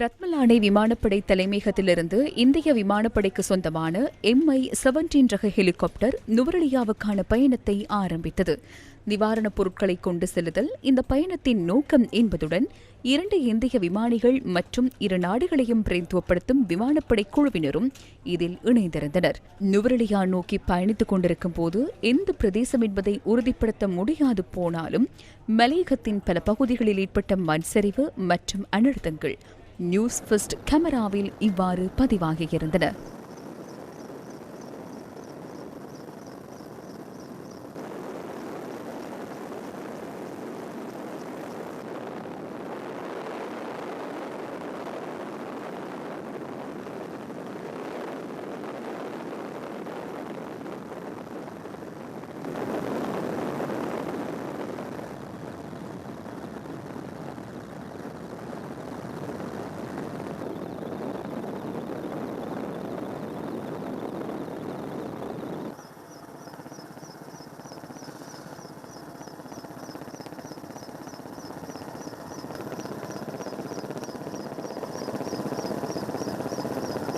ரத்மலானை விமானப்படை தலைமையகத்திலிருந்து இந்திய விமானப்படைக்கு சொந்தமான எம்ஐ செவன்டீன் ரக ஹெலிகாப்டர் நுவரலியாவுக்கான பயணத்தை ஆரம்பித்தது. நிவாரணப் பொருட்களை கொண்டு செல்லுதல் இந்த பயணத்தின் நோக்கம் என்பதுடன் இரண்டு இந்திய விமானிகள் மற்றும் இரு நாடுகளையும் பிரதித்துவப்படுத்தும் விமானப்படை குழுவினரும் இதில் இணைந்திருந்தனர். நுவரலியா நோக்கி பயணித்துக் கொண்டிருக்கும் போது எந்த பிரதேசம் என்பதை உறுதிப்படுத்த முடியாது போனாலும் மலையகத்தின் பல பகுதிகளில் ஏற்பட்ட மண்சரிவு மற்றும் அனர்த்தங்கள் நியூஸ் ஃபர்ஸ்ட் கேமராவில் இவ்வாறு பதிவாகியிருந்தன.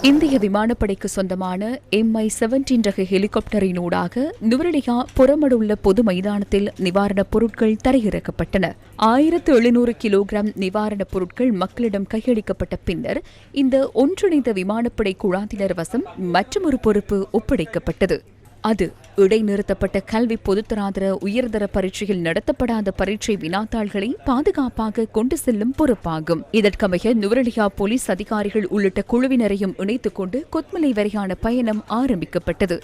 இந்திய விமானப்படைக்கு சொந்தமான எம்ஐ செவன்டீன் ரக ஹெலிகாப்டரினூடாக நுவரலியா புறமடுள்ள பொது மைதானத்தில் நிவாரணப் பொருட்கள் தரையிறக்கப்பட்டன. ஆயிரத்து எழுநூறு கிலோகிராம் நிவாரணப் பொருட்கள் மக்களிடம் கையளிக்கப்பட்ட பின்னர் இந்த ஒன்றிணைந்த விமானப்படை குழாத்தினர் வசம் மற்றொரு பொறுப்பு ஒப்படைக்கப்பட்டது. அது இடைநிறுத்தப்பட்ட கல்வி பொதுத்தராதர உயர்தர பரீட்சையில் நடத்தப்படாத பரீட்சை வினாத்தாள்களை பாதுகாப்பாக கொண்டு செல்லும் பொறுப்பாகும். இதற்கமைய நுவரலியா போலீஸ் அதிகாரிகள் உள்ளிட்ட குழுவினரையும் இணைத்துக் கொண்டு கொத்மலை வரையான பயணம் ஆரம்பிக்கப்பட்டது.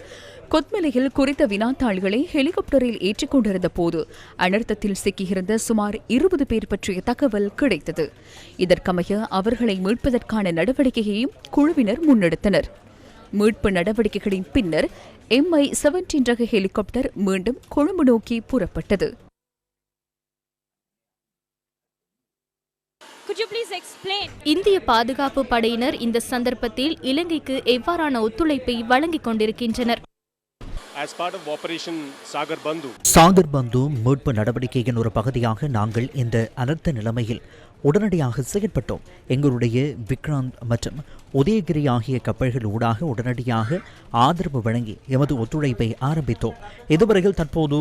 கொத்மலையில் குறித்த வினாத்தாள்களை ஹெலிகாப்டரில் ஏற்றிக் கொண்டிருந்த போது அனர்த்தத்தில் சிக்கியிருந்த சுமார் இருபது பேர் பற்றிய தகவல் கிடைத்தது. இதற்கமைய அவர்களை மீட்பதற்கான நடவடிக்கையையும் குழுவினர் முன்னெடுத்தனர். மீட்பு நடவடிக்கைகளின் பின்னர் எம்ஐ செவன்டீன் ரக ஹெலிகாப்டர் மீண்டும் கொழும்பு நோக்கி புறப்பட்டது? இந்திய பாதுகாப்பு படையினர் இந்த சந்தர்ப்பத்தில் இலங்கைக்கு எவ்வாறான ஒத்துழைப்பை வழங்கிக் கொண்டிருக்கின்றனர் As part of Operation Sagar Bandhu, Sagar பந்து மீட்பு நடவடிக்கையின் ஒரு பகுதியாக நாங்கள் இந்த அனர்த்த நிலைமையில் உடனடியாக செயற்பட்டோம். எங்களுடைய விக்ராந்த் மற்றும் உதயகிரி ஆகிய கப்பல்கள் ஊடாக உடனடியாக ஆதரவு வழங்கி எமது ஒத்துழைப்பை ஆரம்பித்தோம். இதுவரையில் தற்போது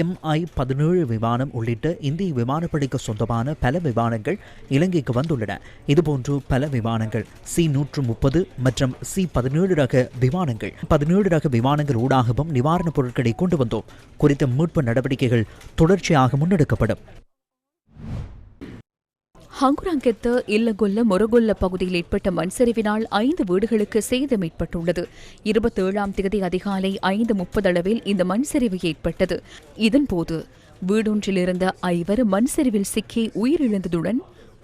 எம்ஐ பதினேழு விமானம் உள்ளிட்ட இந்திய விமானப்படைக்கு சொந்தமான பல விமானங்கள் இலங்கைக்கு வந்துள்ளன. இதுபோன்று பல விமானங்கள் சி நூற்று முப்பது மற்றும் சி பதினேழு ரக விமானங்கள் பதினேழு ரக விமானங்கள் ஊடாகவும் நிவாரணப் பொருட்களை கொண்டு வந்தோம். குறித்த மீட்பு நடவடிக்கைகள் தொடர்ச்சியாக முன்னெடுக்கப்படும். ஹங்குராங்கெத்த இல்லகொல்ல மொரகொல்ல பகுதியில் ஏற்பட்ட மண்சரிவினால் ஐந்து வீடுகளுக்கு சேதம் ஏற்பட்டுள்ளது. இருபத்தேழாம் தேதி அதிகாலை ஐந்து முப்பது அளவில் இந்த மண்சரிவு ஏற்பட்டது. இதன்போது வீடொன்றில் இருந்த ஐவர் மண்சரிவில் சிக்கி உயிரிழந்ததுடன்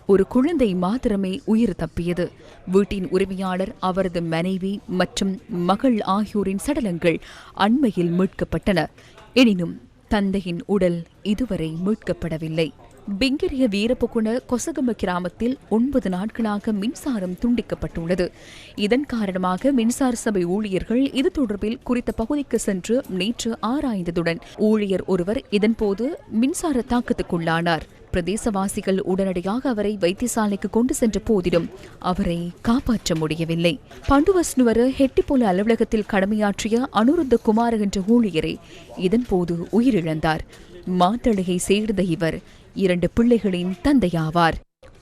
ஒரு குழந்தை மாத்திரமே உயிர் தப்பியது. வீட்டின் உரிமையாளர் அவரது மனைவி மற்றும் மகள் ஆகியோரின் சடலங்கள் அண்மையில் மீட்கப்பட்டன. எனினும் தந்தையின் உடல் இதுவரை மீட்கப்படவில்லை. பிங்கிரிய வீரப்புகுண கொசகம கிராமத்தில் ஒன்பது நாட்களாக மின்சாரம் துண்டிக்கப்பட்டுள்ளது. இதன் காரணமாக மின்சார சபை ஊழியர்கள் இது தொடர்பில் குறித்த பகுதிக்கு சென்று நேற்று ஆராய்ந்ததுடன் ஊழியர் ஒருவர் இதன்போது மின்சார தாக்கத்துக்குள்ளானார். பிரதேசவாசிகள் உடனடியாக அவரை வைத்தியசாலைக்கு கொண்டு சென்ற போதிலும் அவரை காப்பாற்ற முடியவில்லை. பண்டுவஸ்னுவர ஹெட்டிப்போல அலுவலகத்தில் கடமையாற்றிய அனுருத்த குமார் என்ற ஊழியரே இதன்போது உயிரிழந்தார். மாத்தளையை சேர்ந்த இவர் இரண்டு பிள்ளைகளின் தந்தையாவார்.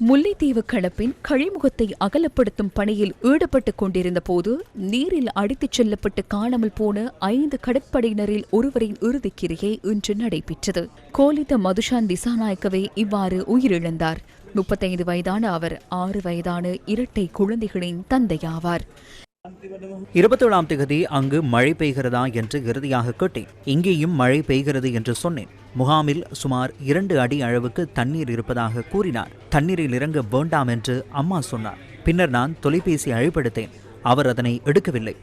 முல்லைத்தீவு களப்பின் கழிமுகத்தை அகலப்படுத்தும் பணியில் ஈடுபட்டுக் கொண்டிருந்த போது நீரில் அடித்துச் செல்லப்பட்டு காணாமல் போன ஐந்து கடற்படையினரில் ஒருவரின் இறுதிக்கிரியை இன்று நடைபெற்றது. கோலித மதுஷான் திசாநாயக்கவே இவ்வாறு உயிரிழந்தார். முப்பத்தைந்து வயதான அவர் ஆறு வயதான இரட்டை குழந்தைகளின் தந்தையாவார். இருபத்தேழாம் தேதி அங்கு மழை பெய்கிறதா என்று இறுதியாக கேட்டேன். இங்கேயும் மழை பெய்கிறது என்று சொன்னேன். முகாமில் சுமார் இரண்டு அடி அளவுக்கு தண்ணீர் இருப்பதாக கூறினார். தண்ணீரில் இறங்க வேண்டாம் என்று அம்மா சொன்னார். பின்னர் நான் தொலைபேசி அழைப்படுத்தேன். அவர் அதனை எடுக்கவில்லை.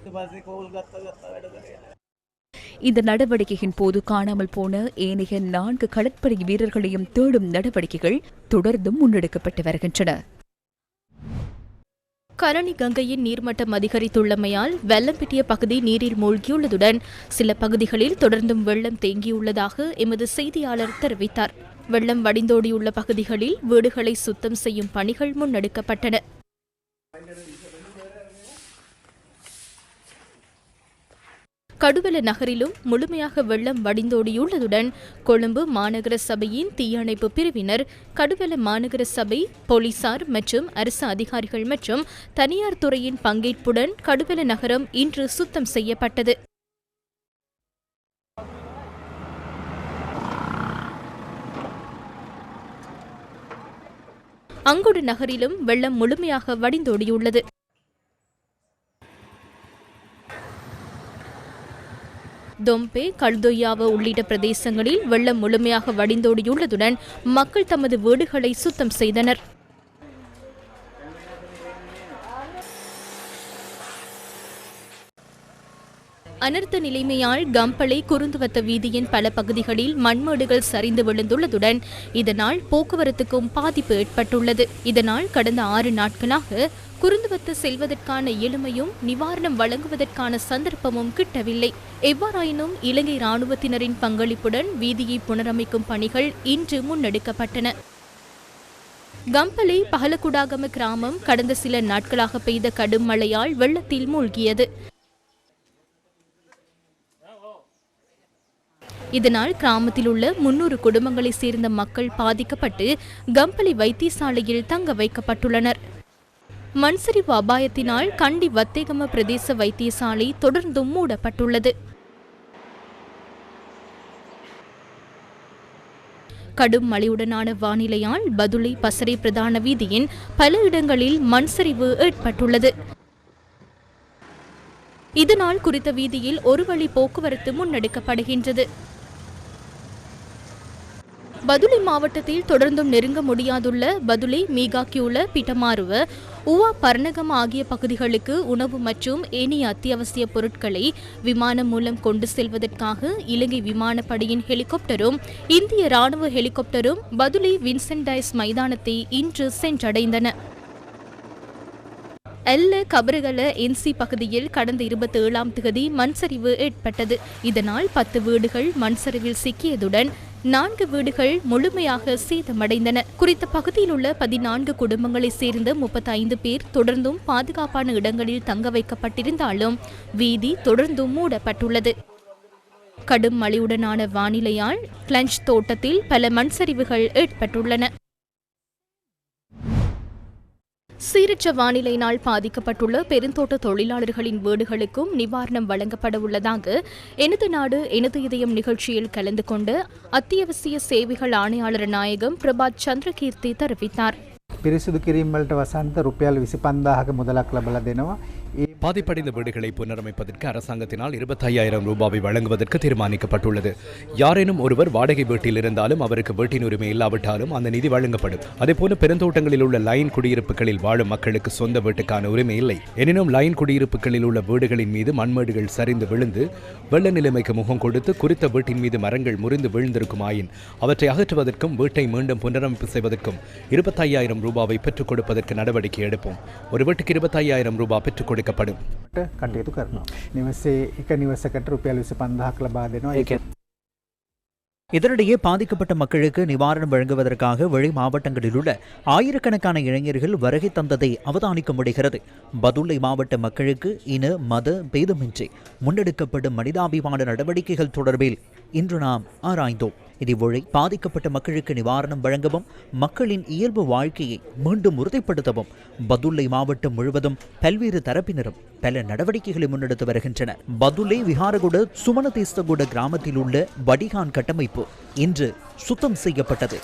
இந்த நடவடிக்கையின் போது காணாமல் போன ஏனைய நான்கு கடற்படை வீரர்களையும் தேடும் நடவடிக்கைகள் தொடர்ந்தும் முன்னெடுக்கப்பட்டு வருகின்றன. கரணி கங்கையின் நீர்மட்டம் அதிகரித்துள்ளமையால் வெள்ளம் பெட்டிய பகுதி நீரில் மூழ்கியுள்ளதுடன் சில பகுதிகளில் தொடர்ந்தும் வெள்ளம் தேங்கியுள்ளதாக எமது செய்தியாளர் தெரிவித்தார். வெள்ளம் வடிந்தோடியுள்ள பகுதிகளில் வீடுகளை சுத்தம் செய்யும் பணிகள் முன்னெடுக்கப்பட்டன. கடுவல நகரிலும் முழுமையாக வெள்ளம் வடிந்தோடியுள்ளதுடன் கொழும்பு மாநகர சபையின் தீயணைப்பு பிரிவினர் கடுவல மாநகர சபை போலீசார் மற்றும் அரசு அதிகாரிகள் மற்றும் தனியார் துறையின் பங்கேற்புடன் கடுவல நகரம் இன்று சுத்தம் செய்யப்பட்டது. அங்குடு நகரிலும் வெள்ளம் முழுமையாக வடிந்தோடியுள்ளது. தொம்பே கல்தொய்யாவ உள்ளிட்ட பிரதேசங்களில் வெள்ளம் முழுமையாக வடிந்தோடியுள்ளதுடன் மக்கள் தமது வீடுகளை சுத்தம் செய்தனர். அனர்த்த நிலைமையால் கம்பளை குறுந்துவத்த வீதியின் பல பகுதிகளில் மண்மேடுகள் சரிந்து விழுந்துள்ளதுடன் இதனால் போக்குவரத்துக்கும் பாதிப்பு ஏற்பட்டுள்ளது. இதனால் கடந்த ஆறு நாட்களாக குறுந்துவத்து செல்வதற்கான எளிமையும் நிவாரணம் வழங்குவதற்கான சந்தர்ப்பமும் கிட்டவில்லை. எவ்வாறாயினும் இலங்கை ராணுவத்தினரின் பங்களிப்புடன் வீதியை புனரமைக்கும் பணிகள் இன்று முன்னெடுக்கப்பட்டன. கம்பளை பகலகுடாகம கிராமம் கடந்த சில நாட்களாக பெய்த கடும் மழையால் வெள்ளத்தில் மூழ்கியது. இதனால் கிராமத்தில் உள்ள முன்னூறு குடும்பங்களை சேர்ந்த மக்கள் பாதிக்கப்பட்டு கம்பளி வைத்தியசாலையில் தங்க வைக்கப்பட்டுள்ளனர். மண்சரிவு அபாயத்தினால் கண்டி வத்தேகம பிரதேச வைத்தியசாலை தொடர்ந்தும் மூடப்பட்டுள்ளது. கடும் மழையுடனான வானிலையால் பதுளை பசறை பிரதான வீதியின் பல இடங்களில் மண்சரிவு ஏற்பட்டுள்ளது. இதனால் குறித்த வீதியில் ஒரு வழி போக்குவரத்து முன்னெடுக்கப்படுகின்றது. பதுளை மாவட்டத்தில் தொடர்ந்தும் நெருங்க முடியாதுள்ள பதுளை மீகாக்கியுள்ள பிட்டமாருவ உவா பர்ணகம் ஆகிய பகுதிகளுக்கு உணவு மற்றும் ஏனைய அத்தியாவசிய பொருட்களை விமானம் மூலம் கொண்டு செல்வதற்காக இலங்கை விமானப்படையின் ஹெலிகாப்டரும் இந்திய ராணுவ ஹெலிகாப்டரும் பதுளை வின்சென்டைஸ் மைதானத்தை இன்று சென்றடைந்தன. எல்ல கபரகல என்சி பகுதியில் கடந்த இருபத்தி ஏழாம் தேதி மண்சரிவு ஏற்பட்டது. இதனால் பத்து வீடுகள் மண்சரிவில் சிக்கியதுடன் நான்கு வீடுகள் முழுமையாக சேதமடைந்தன. குறித்த பகுதியில் உள்ள பதினான்கு குடும்பங்களைச் சேர்ந்த முப்பத்தைந்து பேர் தொடர்ந்தும் பாதுகாப்பான இடங்களில் தங்க வைக்கப்பட்டிருந்தாலும் வீதி தொடர்ந்தும் மூடப்பட்டுள்ளது. கடும் மழையுடனான வானிலையால் கிளஞ்ச் தோட்டத்தில் பல மண்சரிவுகள் ஏற்பட்டுள்ளன. சீரற்ற வானிலையினால் பாதிக்கப்பட்டுள்ள பெருந்தோட்ட தொழிலாளர்களின் வீடுகளுக்கும் நிவாரணம் வழங்கப்பட உள்ளதாக எனது நாடு எனது இதயம் நிகழ்ச்சியில் கலந்து கொண்டு அத்தியாவசிய சேவைகள் ஆணையாளர் நாயகம் பிரபாத் சந்திரகீர்த்தி தெரிவித்தார் පිරිසිදු කිරීම් වලට වසන්ත රුපියල් විසි පන්දාහක මුදලක් ලබල දෙනවා. பாதிப்படைந்த வீடுகளை புனரமைப்பதற்கு அரசாங்கத்தினால் இருபத்தையாயிரம் ரூபாவை வழங்குவதற்கு தீர்மானிக்கப்பட்டுள்ளது. யாரேனும் ஒருவர் வாடகை வீட்டில் இருந்தாலும் அவருக்கு வீட்டின் உரிமை இல்லாவிட்டாலும் அந்த நிதி வழங்கப்படும். அதேபோல பெருந்தோட்டங்களில் உள்ள லைன் குடியிருப்புகளில் வாழும் மக்களுக்கு சொந்த வீட்டுக்கான உரிமை இல்லை. எனினும் லைன் குடியிருப்புகளில் உள்ள வீடுகளின் மீது மண்மேடுகள் சரிந்து விழுந்து வெள்ள நிலைமைக்கு முகம் கொடுத்து குறித்த வீட்டின் மீது மரங்கள் முறிந்து விழுந்திருக்குமாயின் அவற்றை அகற்றுவதற்கும் வீட்டை மீண்டும் புனரமைப்பு செய்வதற்கும் இருபத்தையாயிரம் ரூபாவை பெற்றுக் கொடுப்பதற்கு நடவடிக்கை எடுப்போம். ஒரு வீட்டுக்கு இருபத்தையாயிரம் ரூபாய் பெற்றுக் கொடுக்க ට කටයුතු කරනවා. නිවසේ එක නිවසකට රුපියල් විසි පන්දහක් ලබා දෙනවා ඒ இதனிடையே பாதிக்கப்பட்ட மக்களுக்கு நிவாரணம் வழங்குவதற்காக வெளி மாவட்டங்களில் உள்ள ஆயிரக்கணக்கான இளைஞர்கள் வருகை தந்ததை அவதானிக்க முடிகிறது பதுளை மாவட்ட மக்களுக்கு இன மத பேதமின்றி முன்னெடுக்கப்படும் மனிதாபிமான நடவடிக்கைகள் தொடர்பில் இன்று நாம் ஆராய்ந்தோம். இதுவழி பாதிக்கப்பட்ட மக்களுக்கு நிவாரணம் வழங்கவும் மக்களின் இயல்பு வாழ்க்கையை மீண்டும் உறுதிப்படுத்தவும் பதுல்லை மாவட்டம் முழுவதும் பல்வேறு தரப்பினரும் பல நடவடிக்கைகளை முன்னெடுத்து வருகின்றனர். பதுல்லை விஹாரகுட சுமணதீஸ்தகுட கிராமத்தில் உள்ள வடிகான் கட்டமைப்பு இன்று சுத்தம் செய்யப்பட்டது.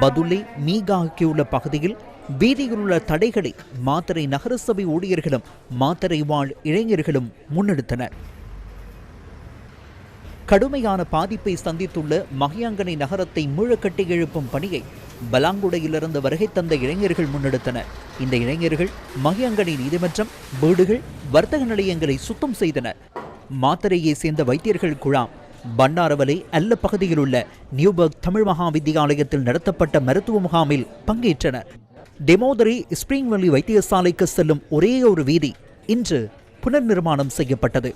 பதுலை மீகாக்கியுள்ள பகுதியில் வீதியில் உள்ள தடைகளை மாத்தரை நகரசபை ஊழியர்களும் மாத்தரை வாழ் இளைஞர்களும் முன்னெடுத்தனர். கடுமையான பாதிப்பை சந்தித்துள்ள மகியாங்கனை நகரத்தை முழக்கட்டி எழுப்பும் பணியை பலாங்குடையிலிருந்து வருகை தந்த இளைஞர்கள் முன்னெடுத்தனர். இந்த இளைஞர்கள் மகியாங்கனை நீதிமன்றம் வீடுகள் வர்த்தக நிலையங்களை சுத்தம் செய்தனர். மாத்தரையை சேர்ந்த வைத்தியர்கள் குழாம் பண்டாரவலை அல்ல பகுதியில் உள்ள நியூபர்க் தமிழ் மகா வித்தியாலயத்தில் நடத்தப்பட்ட மருத்துவ முகாமில் பங்கேற்றனர். டெமோதரி ஸ்பிரிங்வெலி வைத்தியசாலைக்கு செல்லும் ஒரே ஒரு வீதி இன்று புனர் நிர்மாணம் செய்யப்பட்டது.